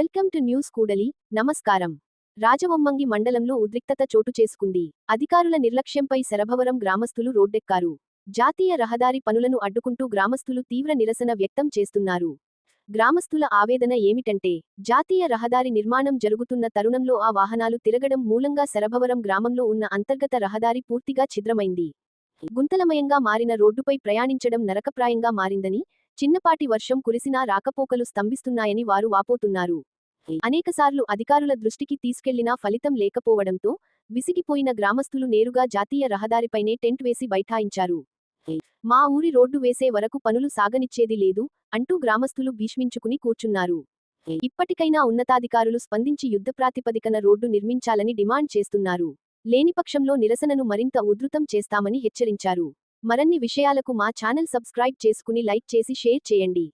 Welcome to news కూడలి. నమస్కారం. రాజవొమ్మంగి మండలంలో ఉద్రిక్తత చోటు చేసుకుంది. అధికారుల నిర్లక్ష్యంపై శరభవరం గ్రామస్తులు రోడ్డెక్కారు. జాతీయ రహదారి పనులను అడ్డుకుంటూ గ్రామస్తులు తీవ్ర నిరసన వ్యక్తం చేస్తున్నారు. గ్రామస్తుల ఆవేదన ఏమిటంటే జాతీయ రహదారి నిర్మాణం జరుగుతున్న తరుణంలో ఆ వాహనాలు తిరగడం మూలంగా శరభవరం గ్రామంలో ఉన్న అంతర్గత రహదారి పూర్తిగా ఛిద్రమైంది. గుంతలమయంగా మారిన రోడ్డుపై ప్రయాణించడం నరకప్రాయంగా మారిందని చిన్నపాటి వర్షం కురిసినా రాకపోకలు స్తంభిస్తున్నాయని వారు వాపోతున్నారు. అనేకసార్లు అధికారుల దృష్టికి తీసుకెళ్ళినా ఫలితం లేకపోవడంతో విసిగిపోయిన గ్రామస్తులు నేరుగా జాతీయ రహదారిపైనే టెంట్ వేసి బైఠాయించారు. మా ఊరి రోడ్డు వేసే వరకు పనులు సాగనిచ్చేది లేదు అంటూ గ్రామస్తులు భీష్మించుకుని కూర్చున్నారు. ఇప్పటికైనా ఉన్నతాధికారులు స్పందించి యుద్ధ ప్రాతిపదికన రోడ్డు నిర్మించాలని డిమాండ్ చేస్తున్నారు. లేనిపక్షంలో నిరసనను మరింత ఉధృతం చేస్తామని హెచ్చరించారు. మరన్ని విషయాలకు మా ఛానల్ సబ్స్క్రైబ్ చేసుకుని లైక్ చేసి షేర్ చేయండి.